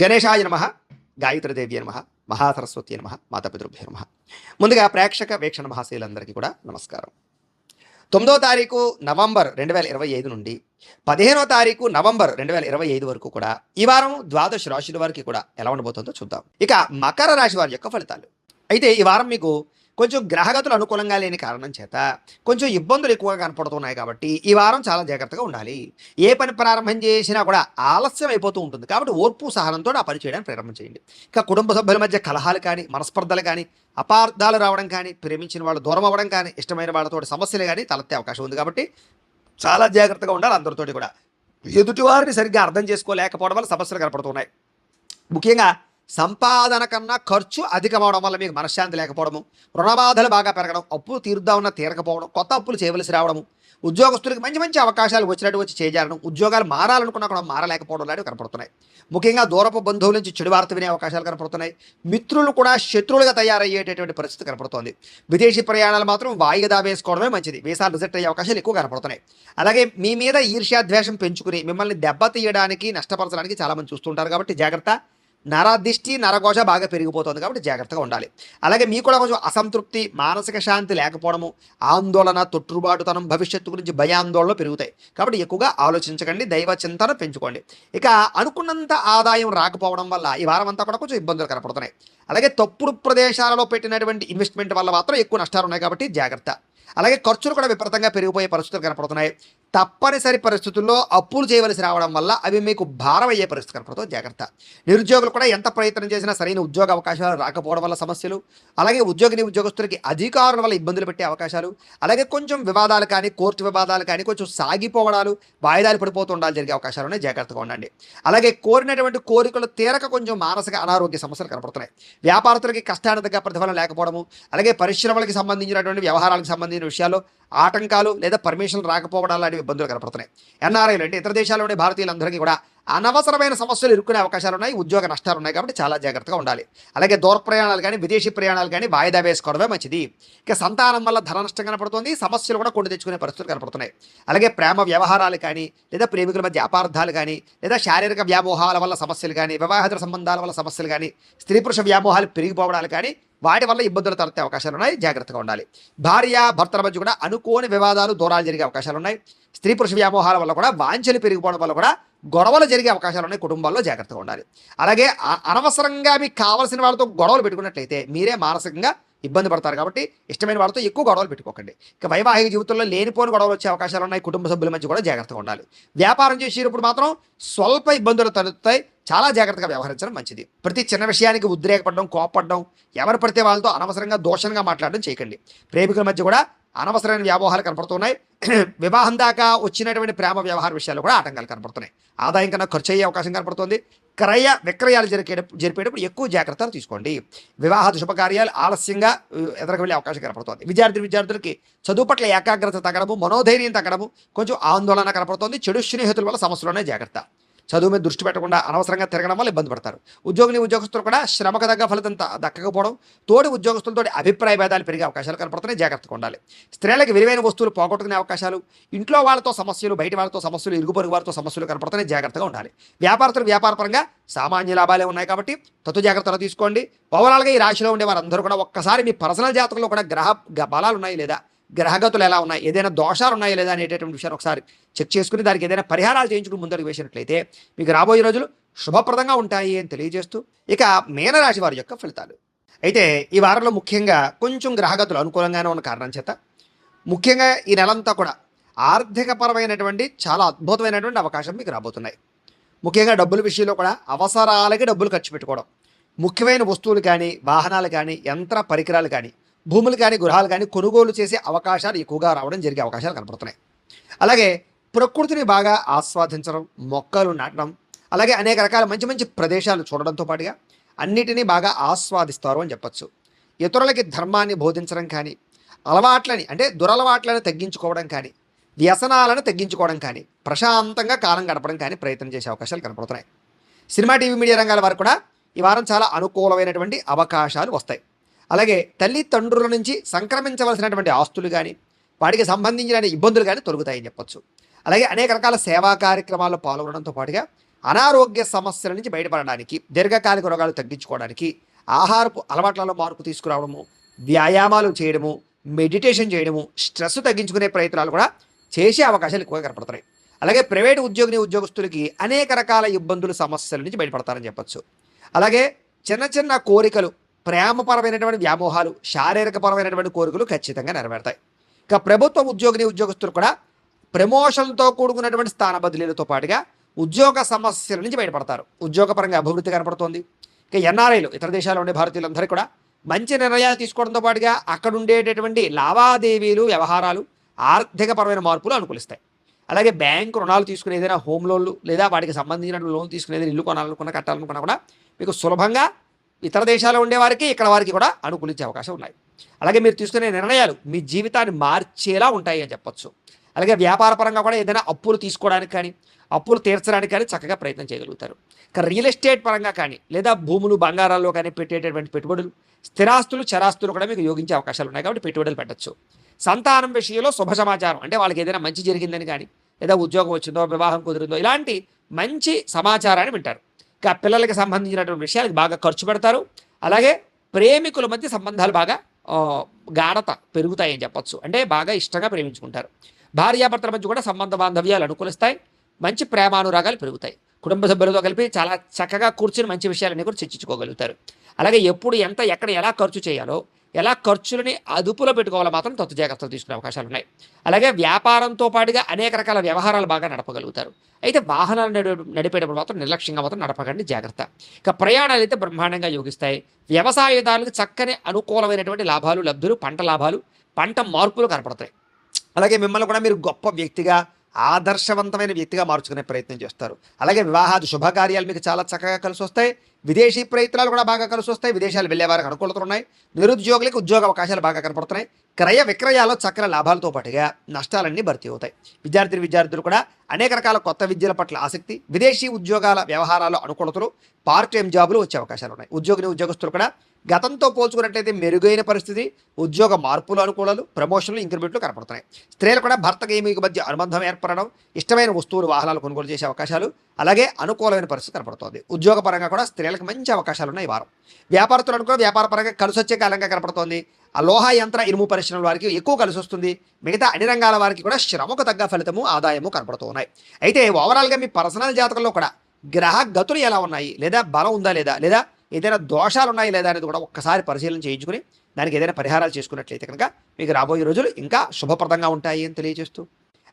గణేశాయ నమ గాయత్రిదేవి నమ మహాసరస్వతి నమ మాతాపితృభ్య నమ. ముందుగా ప్రేక్షక వీక్షణ మహాశీలందరికీ కూడా నమస్కారం. తొమ్మిదో తారీఖు నవంబర్ రెండు వేల ఇరవై ఐదు నుండి పదిహేనో తారీఖు నవంబర్ రెండు వేల ఇరవై ఐదు వరకు కూడా ఈ వారం ద్వాదశ రాశుల వారికి కూడా ఎలా ఉండబోతుందో చూద్దాం. ఇక మకర రాశి వారి యొక్క ఫలితాలు. అయితే ఈ వారం మీకు కొంచెం గ్రహగతులు అనుకూలంగా లేని కారణం చేత కొంచెం ఇబ్బందులు ఎక్కువగా కనపడుతున్నాయి కాబట్టి ఈ వారం చాలా జాగ్రత్తగా ఉండాలి. ఏ పని ప్రారంభం చేసినా కూడా ఆలస్యం అయిపోతూ ఉంటుంది. కాబట్టి ఓర్పు సహనంతో ఆ పని చేయడానికి ప్రారంభం చేయండి. ఇక కుటుంబ సభ్యుల మధ్య కలహాలు కానీ మనస్పర్ధలు కానీ అపార్థాలు రావడం కానీ ప్రేమించిన వాళ్ళు దూరం అవ్వడం కానీ ఇష్టమైన వాళ్ళతో సమస్యలు కానీ తలెత్తే అవకాశం ఉంది కాబట్టి చాలా జాగ్రత్తగా ఉండాలి అందరితోటి కూడా. ఎదుటివారిని సరిగ్గా అర్థం చేసుకోలేకపోవడం వల్ల సమస్యలు కనపడుతున్నాయి. ముఖ్యంగా సంపాదన కన్నా ఖర్చు అధికమవడం వల్ల మీకు మనశ్శాంతి లేకపోవడము రుణబాధలు బాగా పెరగడం అప్పులు తీరుద్దామన్న తీరకపోవడం కొత్త అప్పులు చేయవలసి రావడము ఉద్యోగస్తులకు మంచి మంచి అవకాశాలు వచ్చినట్టు వచ్చి చేజారడం ఉద్యోగాలు మారాలనుకున్నా కూడా మారలేకపోవడం లాంటివి కనపడుతున్నాయి. ముఖ్యంగా దూరపు బంధువుల నుంచి చెడు వార్త వినే అవకాశాలు కనపడుతున్నాయి. మిత్రులు కూడా శత్రువులుగా తయారయ్యేటటువంటి పరిస్థితి కనపడుతోంది. విదేశీ ప్రయాణాలు మాత్రం వాయిదా వేసుకోవడమే మంచిది. వీసాలు రిజెక్ట్ అయ్యే అవకాశాలు ఎక్కువ కనపడుతున్నాయి. అలాగే మీ మీద ఈర్ష్యాద్వేషం పెంచుకుని మిమ్మల్ని దెబ్బతీయడానికి నష్టపరచడానికి చాలామంది చూస్తుంటారు కాబట్టి జాగ్రత్త. నరదిష్టి నరఘోష బాగా పెరిగిపోతుంది కాబట్టి జాగ్రత్తగా ఉండాలి. అలాగే మీకు కూడా కొంచెం అసంతృప్తి మానసిక శాంతి లేకపోవడము ఆందోళన తొట్టుబాటుతనం భవిష్యత్తు గురించి భయాందోళనలు పెరుగుతాయి. కాబట్టి ఎక్కువగా ఆలోచించకండి దైవ చింతన పెంచుకోండి. ఇక అనుకున్నంత ఆదాయం రాకపోవడం వల్ల ఈ వారం అంతా కూడా కొంచెం ఇబ్బందులు కనపడుతున్నాయి. అలాగే తప్పుడు ప్రదేశాలలో పెట్టినటువంటి ఇన్వెస్ట్మెంట్ వల్ల మాత్రం ఎక్కువ నష్టాలు ఉన్నాయి కాబట్టి జాగ్రత్త. అలాగే ఖర్చులు కూడా విపరీతంగా పెరిగిపోయే పరిస్థితులు కనపడుతున్నాయి. తప్పనిసరి పరిస్థితుల్లో అప్పులు చేయవలసి రావడం వల్ల అవి మీకు భారం అయ్యే పరిస్థితి కనపడుతుంది జాగ్రత్త. నిరుద్యోగులు కూడా ఎంత ప్రయత్నం చేసినా సరైన ఉద్యోగ అవకాశాలు రాకపోవడం వల్ల సమస్యలు అలాగే ఉద్యోగిని ఉద్యోగస్తులకి అధికారుల వల్ల ఇబ్బందులు పెట్టే అవకాశాలు అలాగే కొంచెం వివాదాలు కానీ కోర్టు వివాదాలు కానీ కొంచెం సాగిపోవడాలు వాయిదాలు పడిపోతుండాలి జరిగే అవకాశాలు ఉన్నాయి. జాగ్రత్తగా ఉండండి. అలాగే కోరినటువంటి కోరికలు తీరక కొంచెం మానసిక అనారోగ్య సమస్యలు కనపడుతున్నాయి. వ్యాపారస్తులకి కష్టానికి ప్రతిఫలం లేకపోవడము అలాగే పరిశ్రమలకు సంబంధించినటువంటి వ్యవహారాలకు సంబంధించిన విషయాల్లో ఆటంకాలు లేదా పర్మిషన్లు రాకపోవడం లాంటి ఇబ్బందులు కనపడుతున్నాయి. ఎన్ఆర్ఐలు అంటే ఇతర దేశాల్లో ఉండే భారతీయులందరికీ కూడా అనవసరమైన సమస్యలు ఇరుక్కునే అవకాశాలు ఉన్నాయి ఉద్యోగ నష్టాలు ఉన్నాయి కాబట్టి చాలా జాగ్రత్తగా ఉండాలి. అలాగే దూర ప్రయాణాలు కానీ విదేశీ ప్రయాణాలు కానీ వాయిదా వేసుకోవడమే మంచిది. ఇక సంతానం వల్ల ధన నష్టం కనపడుతుంది సమస్యలు కూడా కొని తెచ్చుకునే పరిస్థితులు కనపడుతున్నాయి. అలాగే ప్రేమ వ్యవహారాలు కానీ లేదా ప్రేమికుల మధ్య అపార్థాలు కానీ లేదా శారీరక వ్యామోహాల వల్ల సమస్యలు కానీ వివాహేతర సంబంధాల వల్ల సమస్యలు కానీ స్త్రీ పురుష వ్యామోహాలు పెరిగిపోవడాలు కానీ వాటి వల్ల ఇబ్బందులు తలెత్తే అవకాశాలు ఉన్నాయి. జాగ్రత్తగా ఉండాలి. భార్య భర్తల మధ్య కూడా అనుకోని వివాదాలు దూరాలు జరిగే అవకాశాలు ఉన్నాయి. స్త్రీ పురుష వ్యామోహాల వల్ల కూడా వాంఛలు పెరిగిపోవడం వల్ల కూడా గొడవలు జరిగే అవకాశాలు ఉన్నాయి. కుటుంబాల్లో జాగ్రత్తగా ఉండాలి. అలాగే అనవసరంగా మీకు కావలసిన వాళ్ళతో గొడవలు పెట్టుకున్నట్లయితే మీరే మానసికంగా ఇబ్బంది పడతారు కాబట్టి ఇష్టమైన వాళ్ళతో ఎక్కువ గొడవలు పెట్టుకోకండి. ఇక వైవాహిక జీవితంలో లేనిపోని గొడవలు వచ్చే అవకాశాలు ఉన్నాయి. కుటుంబ సభ్యుల మధ్య కూడా జాగ్రత్తగా ఉండాలి. వ్యాపారం చేసేటప్పుడు మాత్రం స్వల్ప ఇబ్బందులు తలెత్తుతాయి. చాలా జాగ్రత్తగా వ్యవహరించడం మంచిది. ప్రతి చిన్న విషయానికి ఉద్రేకపడడం కోపడడం ఎవరు పడితే వాళ్ళతో అనవసరంగా దోషంగా మాట్లాడడం చేయకండి. ప్రేమికుల మధ్య కూడా అనవసరమైన వ్యామోహాలు కనపడుతున్నాయి. వివాహం దాకా వచ్చినటువంటి ప్రేమ వ్యవహార విషయాలు కూడా ఆటంకాలు కనపడుతున్నాయి. ఆదాయం కన్నా ఖర్చు అయ్యే అవకాశం కనపడుతుంది. క్రయ విక్రయాలు జరిగే జరిపేటప్పుడు ఎక్కువ జాగ్రత్తలు తీసుకోండి. వివాహ శుభకార్యాలు ఆలస్యంగా ఉ, ఎదురుకు వెళ్ళే అవకాశం కనపడుతుంది. విద్యార్థి విద్యార్థులకి చదువు పట్ల ఏకాగ్రత తగ్గడము మనోధైర్యం తగ్గడము కొంచెం ఆందోళన కనపడుతుంది. చెడు స్నేహితుల వల్ల సమస్యలోనే జాగ్రత్త. చదువు మీద దృష్టి పెట్టకుండా అనవసరంగా తిరగడం వల్ల ఇబ్బంది పడతారు. ఉద్యోగిని ఉద్యోగస్తులు కూడా శ్రమకు తగ్గ ఫలితం దక్కకపోవడం తోటి ఉద్యోగస్తులతో అభిప్రాయ భేదాలు పెరిగే అవకాశాలు కనపడుతున్నాయి. జాగ్రత్తగా ఉండాలి. స్త్రీలకు విలువైన వస్తువులు పోగొట్టుకునే అవకాశాలు ఇంట్లో వాళ్ళతో సమస్యలు బయట వాళ్ళతో సమస్యలు ఇరుగు పొరుగు వారితో సమస్యలు కనపడుతున్నాయి. జాగ్రత్తగా ఉండాలి. వ్యాపారస్తులు వ్యాపారపరంగా సామాన్య లాభాలే ఉన్నాయి కాబట్టి తత్తు జాగ్రత్తలు తీసుకోండి. ఓవరాల్గా ఈ రాశిలో ఉండే వారందరూ కూడా ఒక్కసారి మీ పర్సనల్ జాతకంలో కూడా గ్రహ గ- బలాలు ఉన్నాయి లేదా? గ్రహగతులు ఎలా ఉన్నాయి ఏదైనా దోషాలు ఉన్నాయా లేదా అనేటటువంటి విషయాన్ని ఒకసారి చెక్ చేసుకుని దానికి ఏదైనా పరిహారాలు చేయించుకుని ముందరకు వేసినట్లయితే మీకు రాబోయే రోజులు శుభప్రదంగా ఉంటాయి అని తెలియజేస్తూ ఇక మీనరాశి వారి యొక్క ఫలితాలు. అయితే ఈ వారంలో ముఖ్యంగా కొంచెం గ్రహగతులు అనుకూలంగానే ఉన్న కారణం చేత ముఖ్యంగా ఈ నెలంతా కూడా ఆర్థికపరమైనటువంటి చాలా అద్భుతమైనటువంటి అవకాశం మీకు రాబోతున్నాయి. ముఖ్యంగా డబ్బుల విషయంలో కూడా అవసరాలకి డబ్బులు ఖర్చు పెట్టుకోవడం. ముఖ్యమైన వస్తువులు కానీ వాహనాలు కానీ యంత్ర పరికరాలు కానీ భూములు కానీ గృహాలు కానీ కొనుగోలు చేసే అవకాశాలు ఎక్కువగా రావడం జరిగే అవకాశాలు కనపడుతున్నాయి. అలాగే ప్రకృతిని బాగా ఆస్వాదించడం మొక్కలు నాటడం అలాగే అనేక రకాల మంచి మంచి ప్రదేశాలు చూడడంతో పాటుగా అన్నిటినీ బాగా ఆస్వాదిస్తారు అని చెప్పొచ్చు. ఇతరులకి ధర్మాన్ని బోధించడం కానీ అలవాట్లని అంటే దురలవాట్లను తగ్గించుకోవడం కానీ వ్యసనాలను తగ్గించుకోవడం కానీ ప్రశాంతంగా కాలం గడపడం కానీ ప్రయత్నం చేసే అవకాశాలు కనపడుతున్నాయి. సినిమా టీవీ మీడియా రంగాల వారు కూడా ఈ వారం చాలా అనుకూలమైనటువంటి అవకాశాలు వస్తాయి. అలాగే తల్లిదండ్రుల నుంచి సంక్రమించవలసినటువంటి ఆస్తులు కానీ వాటికి సంబంధించిన ఇబ్బందులు కానీ తొలగుతాయని చెప్పొచ్చు. అలాగే అనేక రకాల సేవా కార్యక్రమాల్లో పాల్గొనడంతో పాటుగా అనారోగ్య సమస్యల నుంచి బయటపడడానికి దీర్ఘకాలిక రోగాలు తగ్గించుకోవడానికి ఆహారపు అలవాట్లలో మార్పు తీసుకురావడము వ్యాయామాలు చేయడము మెడిటేషన్ చేయడము స్ట్రెస్ తగ్గించుకునే ప్రయత్నాలు కూడా చేసే అవకాశాలు ఎక్కువగా కనపడతాయి అలాగే ప్రైవేట్ ఉద్యోగిని ఉద్యోగస్తులకి అనేక రకాల ఇబ్బందులు సమస్యల నుంచి బయటపడతారని చెప్పచ్చు. అలాగే చిన్న చిన్న కోరికలు ప్రేమపరమైనటువంటి వ్యామోహాలు శారీరకపరమైనటువంటి కోరికలు ఖచ్చితంగా నెరవేరుతాయి. ఇక ప్రభుత్వ ఉద్యోగిని ఉద్యోగస్తులు కూడా ప్రమోషన్తో కూడుకున్నటువంటి స్థాన బదిలీలతో పాటుగా ఉద్యోగ సమస్యల నుంచి బయటపడతారు. ఉద్యోగపరంగా అభివృద్ధి కనపడుతోంది. ఇక ఎన్ఆర్ఐలు ఇతర దేశాల్లో ఉండే భారతీయులందరూ కూడా మంచి నిర్ణయాలు తీసుకోవడంతో పాటుగా అక్కడ ఉండేటటువంటి లావాదేవీలు వ్యవహారాలు ఆర్థికపరమైన మార్పులు అనుకూలిస్తాయి. అలాగే బ్యాంకు రుణాలు తీసుకునే ఏదైనా హోమ్ లోన్లు లేదా వాటికి సంబంధించిన లోన్ తీసుకునేది ఇల్లు కొనాలనుకున్న కట్టాలనుకున్నా కూడా మీకు సులభంగా ఇతర దేశాల్లో ఉండేవారికి ఇక్కడ వారికి కూడా అనుకూలించే అవకాశం ఉన్నాయి. అలాగే మీరు తీసుకునే నిర్ణయాలు మీ జీవితాన్ని మార్చేలా ఉంటాయి అని చెప్పొచ్చు. అలాగే వ్యాపార పరంగా కూడా ఏదైనా అప్పులు తీసుకోవడానికి కానీ అప్పులు తీర్చడానికి కానీ చక్కగా ప్రయత్నం చేయగలుగుతారు. ఇక రియల్ ఎస్టేట్ పరంగా కానీ లేదా భూములు బంగారాల్లో కానీ పెట్టేటటువంటి పెట్టుబడులు స్థిరాస్తులు చరాస్తులు కూడా మీకు యోగించే అవకాశాలు ఉన్నాయి కాబట్టి పెట్టుబడులు పెట్టచ్చు. సంతానం విషయంలో శుభ సమాచారం అంటే వాళ్ళకి ఏదైనా మంచి జరిగిందని కానీ లేదా ఉద్యోగం వచ్చిందో వివాహం కుదిరిందో ఇలాంటి మంచి సమాచారాన్ని వింటారు. పిల్లలకి సంబంధించినటువంటి విషయాలకు బాగా ఖర్చు పెడతారు. అలాగే ప్రేమికుల మధ్య సంబంధాలు బాగా గాఢత పెరుగుతాయని చెప్పొచ్చు. అంటే బాగా ఇష్టంగా ప్రేమించుకుంటారు. భార్యాభర్తల మధ్య కూడా సంబంధ బాంధవ్యాలు అనుకూలిస్తాయి. మంచి ప్రేమానురాగాలు పెరుగుతాయి. కుటుంబ సభ్యులతో కలిపి చాలా చక్కగా కూర్చుని మంచి విషయాలన్నీ కూడా చర్చించుకోగలుగుతారు. అలాగే ఎప్పుడు ఎంత ఎక్కడ ఎలా ఖర్చు చేయాలో ఎలా ఖర్చులని అదుపులో పెట్టుకోవాలో మాత్రం తత్తు జాగ్రత్తలు తీసుకునే అవకాశాలు ఉన్నాయి. అలాగే వ్యాపారంతో పాటుగా అనేక రకాల వ్యవహారాలు బాగా నడపగలుగుతారు. అయితే వాహనాలు నడిపేటప్పుడు మాత్రం నిర్లక్ష్యంగా మాత్రం నడపకండి జాగ్రత్త. ఇక ప్రయాణాలు అయితే బ్రహ్మాండంగా యోగిస్తాయి. వ్యవసాయదారులకు చక్కని అనుకూలమైనటువంటి లాభాలు లబ్ధులు పంట లాభాలు పంట మార్పులు కనపడతాయి. అలాగే మిమ్మల్ని కూడా మీరు గొప్ప వ్యక్తిగా ఆదర్శవంతమైన వ్యక్తిగా మార్చుకునే ప్రయత్నం చేస్తారు. అలాగే వివాహాది శుభకార్యాలు మీకు చాలా చక్కగా కలిసి వస్తాయి. విదేశీ ప్రయత్నాలు కూడా బాగా కలిసి వస్తాయి. విదేశాలు వెళ్ళేవారికి అనుకూలతలు ఉన్నాయి. నిరుద్యోగులకు ఉద్యోగ అవకాశాలు బాగా కనపడుతున్నాయి. క్రయ విక్రయాల్లో చక్ర లాభాలతో పాటుగా నష్టాలన్నీ భర్తీ అవుతాయి. విద్యార్థి విద్యార్థులు కూడా అనేక రకాల కొత్త విద్యల పట్ల ఆసక్తి విదేశీ ఉద్యోగాల వ్యవహారాల అనుకూలతలు పార్ట్ టైం జాబులు వచ్చే అవకాశాలు ఉన్నాయి. ఉద్యోగిని ఉద్యోగస్తులు కూడా గతంతో పోల్చుకున్నట్లయితే మెరుగైన పరిస్థితి ఉద్యోగ మార్పులు అనుకూలాలు ప్రమోషన్లు ఇంక్రిమెంట్లు కనపడుతున్నాయి. స్త్రీలు కూడా భర్త గేమికి మధ్య అనుబంధం ఏర్పడడం ఇష్టమైన వస్తువులు వాహనాలు కొనుగోలు చేసే అవకాశాలు అలాగే అనుకూలమైన పరిస్థితి కనపడుతుంది. ఉద్యోగ పరంగా కూడా స్త్రీలకు మంచి అవకాశాలు ఉన్నాయి వారం. వ్యాపారస్తులను కూడా వ్యాపార పరంగా కలిసి కాలంగా కనపడుతోంది. ఆ లోహ యంత్ర ఇనుము పరిశ్రమల వారికి ఎక్కువ కలిసి వస్తుంది. మిగతా అన్ని రంగాల వారికి కూడా శ్రమకు తగ్గ ఫలితము ఆదాయము కనపడుతూ ఉన్నాయి అయితే ఓవరాల్గా మీ పర్సనల్ జాతకంలో కూడా గ్రహ గతులు ఎలా ఉన్నాయి? లేదా బలం ఉందా లేదా? లేదా ఏదైనా దోషాలు ఉన్నాయి లేదా అనేది కూడా ఒక్కసారి పరిశీలన చేయించుకుని దానికి ఏదైనా పరిహారాలు చేసుకున్నట్లయితే కనుక మీకు రాబోయే రోజులు ఇంకా శుభప్రదంగా ఉంటాయి అని తెలియజేస్తూ